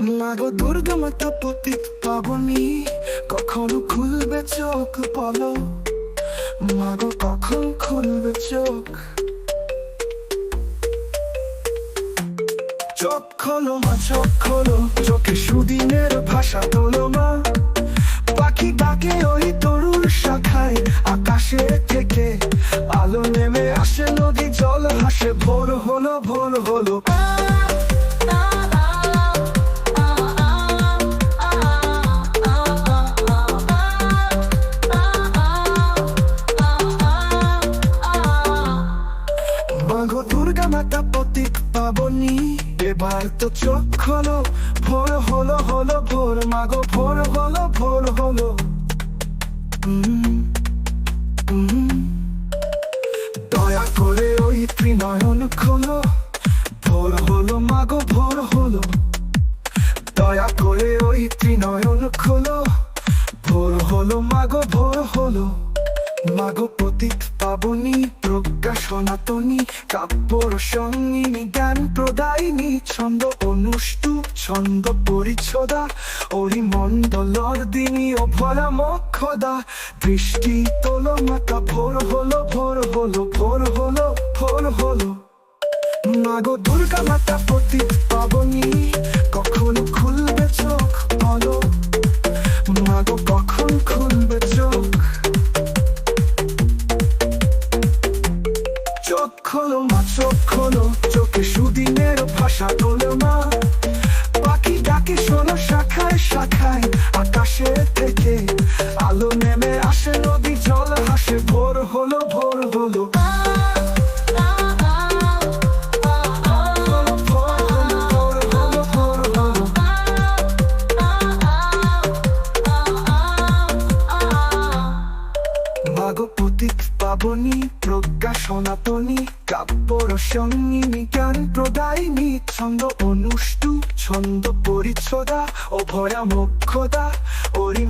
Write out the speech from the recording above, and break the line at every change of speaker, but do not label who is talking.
মাগো দুর্গা মাতা পতিত পাবনি কখনো খুলবে চোখ বলো? মাগো কখন খুলবে চোখ? চোখ খোলো মা, চোখ খোলো, চোখে সুদিনের ভাষা তোলো মা। পাখি ডাকে ওই তরুণ শাখায় আকাশে থেকে আলো নেমে আসে, নদী জল হাসে ভোর হলো ভোর হলো। দুর্গা মাতা পতিত পাবনি। এবার তো চোখ খোলো, ভোর হলো হলো, ভোর মাগো, ভোর হলো ভোর হলো। দয়া করে ওই ত্রিনয়ন খোলো, ভোর হলো মাগো, ভোর হলো। দয়া করে ওই ত্রিনয়ন খোলো, ভোর হলো মাগো, ভোর হলো। মাগো পতিত পাবনি প্রজ্ঞা সনাতনী কাব্য রসঙ্গিনী জ্ঞান প্রদায়িনী, ছন্দ অনুষ্টু, ছন্দ পরিচ্ছদা ওই মণ্ডলর দিনী ও ভরা মক্ষদা দৃষ্টি তোল মাতা, ভোর হলো ভোর হলো ভোর হলো ভোর হলো। মাগো চোখ খোলো মা চোখ খোলো। চোখে সুদিনের ভাষা তোলো মা। পতিত পাবনি, প্রজ্ঞা সনাতনী, কাব্য রসঙ্গিনি জ্ঞান প্রদায়িনী, ছন্দ অনুষ্টু ছন্দ পরিচ্ছদা ও ভরা মোক্ষদা ওরি